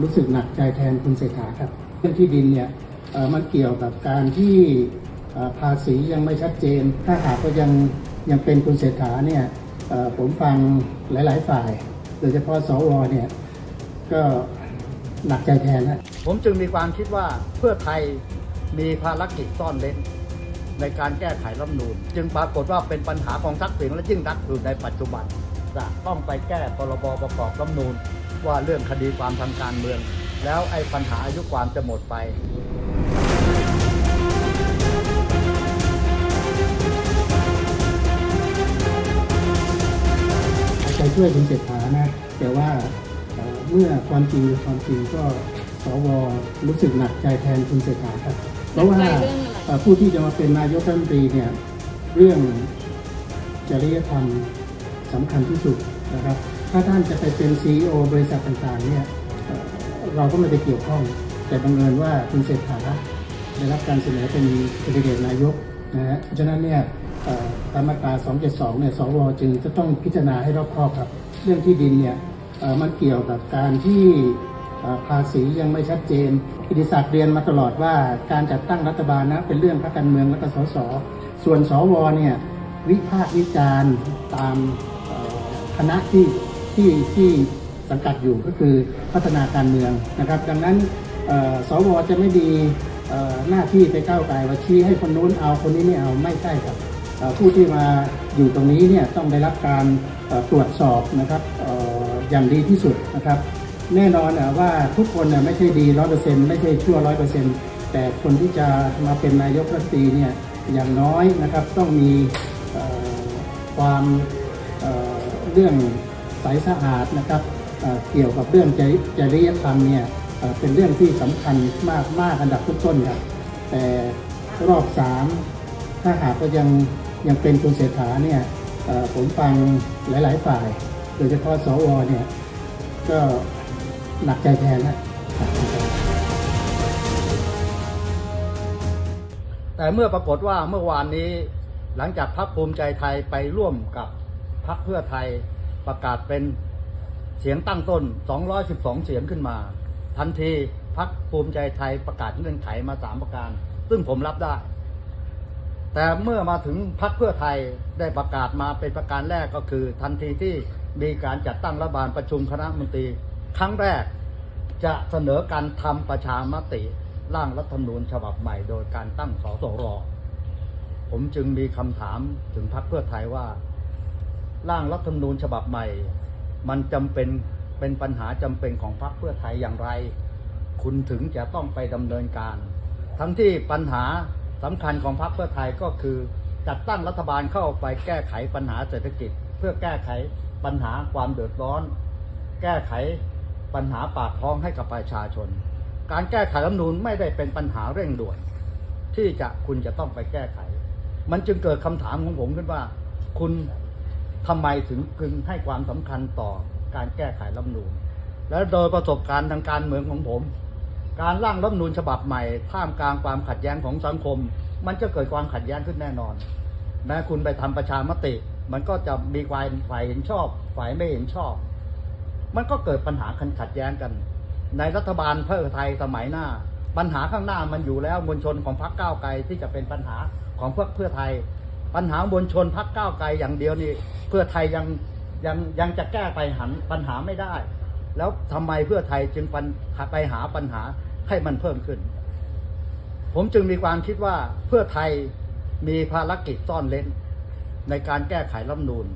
รู้สึกหนักใจแทนคุณเศรษฐาครับเรื่องที่ดินเนี่ยมันเกี่ยวกับการที่ภาษียังไม่ชัดเจน ถ้าหากว่ายังยังเป็นคุณเศรษฐาเนี่ยผมฟังหลาย ๆ ฝ่าย โดยเฉพาะสวเนี่ยก็หนักใจแทนนะผมจึงมีความคิดว่าเพื่อไทยมีภารกิจซ่อนเร้นในการแก้ไขรัฐนูญจึงปรากฏว่าเป็นปัญหาของทักษิณและยิ่งรักอยู่ในปัจจุบันจะต้องไปแก้พรบประกอบรัฐนูญ ว่าเรื่องคดีความทางการเมือง แล้วไอ้ปัญหาอายุความจะหมดไปเอาใจช่วยคุณเศรษฐานะ แต่ว่าเอ่อเมื่อความจริงคือความจริงก็สวรู้สึกหนักใจแทนคุณเศรษฐาครับ เพราะว่าหนักใจเรื่องอะไรเอ่อผู้ที่จะมาเป็นนายกรัฐมนตรีเนี่ยเรื่องจริยธรรมสำคัญที่สุดนะครับ ถ้าท่านจะไปเป็น CEO บริษัทต่างๆเนี่ยเราก็ไม่ไปเกี่ยวข้อง แต่บังเอิญว่าคุณเศรษฐาได้รับการเสนอเป็นแคนดิเดตนายกนะฮะเพราะฉะนั้นเนี่ยตามมาตรา 272 เนี่ย สว จึงจะต้องพิจารณาให้รอบคอบครับ เรื่องที่ดินเนี่ยมันเกี่ยวกับการที่ภาษียังไม่ชัดเจนกิติศักดิ์เรียนมาตลอดว่าการจัดตั้งรัฐบาลนะเป็นเรื่องพรรคการเมืองและก็สส ส่วนสว เนี่ยวิพากษ์วิจารณ์ตามคณะที่ ที่ที่สังกัดอยู่ก็คือพัฒนาการเมืองนะครับ ดังนั้นสวจะไม่มีหน้าที่ไปก้าวไกลว่าชี้ให้คนนู้นเอาคนนี้ไม่เอาไม่ใช่ครับผู้ที่มาอยู่ตรงนี้เนี่ยต้องได้รับการตรวจสอบนะครับอย่างดีที่สุดนะครับ แน่นอนว่าทุกคนไม่ใช่ดีร้อยเปอร์เซ็นต์ไม่ใช่ชั่วร้อยเปอร์เซ็นต์แต่คนที่จะมาเป็นนายกรัฐมนตรีเนี่ยอย่างน้อยนะครับต้องมีความเรื่อง ใสสะอาดนะครับเกี่ยวกับเรื่องจริจริยธรรมเนี่ยเเป็นเรื่องที่สำคัญมากมากอันดับต้นๆครับแต่รอบสามถ้าหากว่ายังยังเป็นคุณเศรษฐาเนี่ยผมฟังหลาย ๆ ฝ่าย โดยเฉพาะสวเนี่ยก็หนักใจแทนนะแต่เมื่อปรากฏว่าเมื่อวานนี้หลังจากพรรคภูมิใจไทยไปร่วมกับพรรคเพื่อไทย ประกาศเป็นเสียงตั้งต้น 212 เสียงขึ้นมา ทันทีพรรคภูมิใจไทยประกาศเงื่อนไขมาสามประการ ซึ่งผมรับได้ แต่เมื่อมาถึงพรรคเพื่อไทยได้ประกาศมาเป็นประการแรกก็คือ ทันทีที่มีการจัดตั้งรัฐบาลประชุมคณะมนตรี ครั้งแรกจะเสนอการทำประชามติร่างรัฐธรรมนูญฉบับใหม่โดยการตั้งสสรผมจึงมีคำถามถึงพรรคเพื่อไทยว่า ร่างรัฐธรรมนูญฉบับใหม่ มันจำเป็นเป็นปัญหาจำเป็นของพรรคเพื่อไทยอย่างไร คุณถึงจะต้องไปดำเนินการ ทั้งที่ปัญหาสำคัญของพรรคเพื่อไทยก็คือ จัดตั้งรัฐบาลเข้าไปแก้ไขปัญหาเศรษฐกิจ เพื่อแก้ไขปัญหาความเดือดร้อน แก้ไขปัญหาปากท้องให้กับประชาชน การแก้ไขรัฐธรรมนูญไม่ได้เป็นปัญหาเร่งด่วน ที่จะคุณจะต้องไปแก้ไข มันจึงเกิดคำถามของผมขึ้นว่า คุณ ทำไมถึงพึงให้ความสำคัญต่อการแก้ไขรัฐมนูญและโดยประสบการณ์ทางการเมืองของผม การร่างรัฐมนูญฉบับใหม่ท่ามกลางความขัดแย้งของสังคม มันจะเกิดความขัดแย้งขึ้นแน่นอน แม้คุณไปทำประชามติ มันก็จะมีฝ่ายฝ่ายเห็นชอบ ฝ่ายไม่เห็นชอบ มันก็เกิดปัญหาขัดแย้งกัน ในรัฐบาลเพื่อไทยสมัยหน้า ปัญหาข้างหน้ามันอยู่แล้วมวลชนของพรรคก้าวไกลที่จะเป็นปัญหาของพวกเพื่อไทย ปัญหามวลชนพรรคก้าวไกลอย่างเดียวนี่เพื่อไทยยังยังยังจะแก้ไปหันปัญหาไม่ได้ แล้วทำไมเพื่อไทยจึงปัญไปหาปัญหาให้มันเพิ่มขึ้น ผมจึงมีความคิดว่าเพื่อไทยมีภารกิจซ่อนเร้น ในการแก้ไขรัฐธรรมนูญ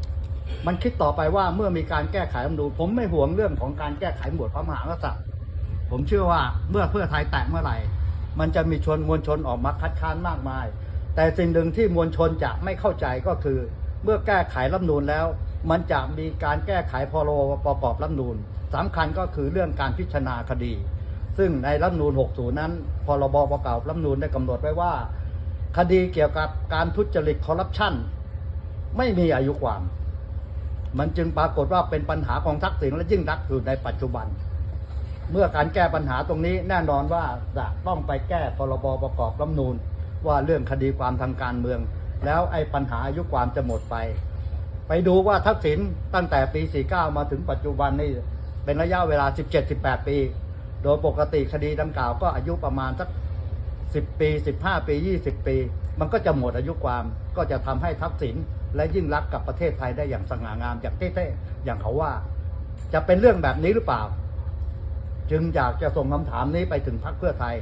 มันคิดต่อไปว่าเมื่อมีการแก้ไขรัฐธรรมนูญผมไม่ห่วงเรื่องของการแก้ไขหมวดพระมหากษัตริย์ผมเชื่อว่าเมื่อเพื่อไทยแตะเมื่อไหร่ มันจะมีชนมวลชนออกมาคัดค้านมากมาย แต่สิ่งหนึ่งที่มวลชนจะไม่เข้าใจก็คือ เมื่อแก้ไขรัฐธรรมนูญแล้ว มันจะมีการแก้ไขพรบประกอบรัฐธรรมนูญสำคัญก็คือเรื่องการพิจารณาคดี ซึ่งในรัฐธรรมนูญ60 นั้นพรบประกอบรัฐธรรมนูญได้กำหนดไว้ว่า คดีเกี่ยวกับการทุจริตคอร์รัปชันไม่มีอายุความ มันจึงปรากฏว่าเป็นปัญหาของทักษิณและยิ่งรักอยู่ในปัจจุบัน เมื่อการแก้ปัญหาตรงนี้แน่นอนว่าจะต้องไปแก้พรบประกอบรัฐธรรมนูญ ว่าเรื่องคดีความทางการเมือง แล้วไอ้ปัญหาอายุความจะหมดไป ไปดูว่าทักษิณตั้งแต่ปี 49 มาถึงปัจจุบันนี่เป็นระยะเวลา 17-18 ปี โดยปกติคดีดังกล่าวก็อายุประมาณสัก 10 ปี 15 ปี 20 ปี มันก็จะหมดอายุความก็จะทำให้ทักษิณและยิ่งรักกับประเทศไทยได้อย่างสง่างามอย่างเท่ๆอย่างเขาว่า จะเป็นเรื่องแบบนี้หรือเปล่า จึงอยากจะส่งคำถามนี้ไปถึงพรรคเพื่อไทย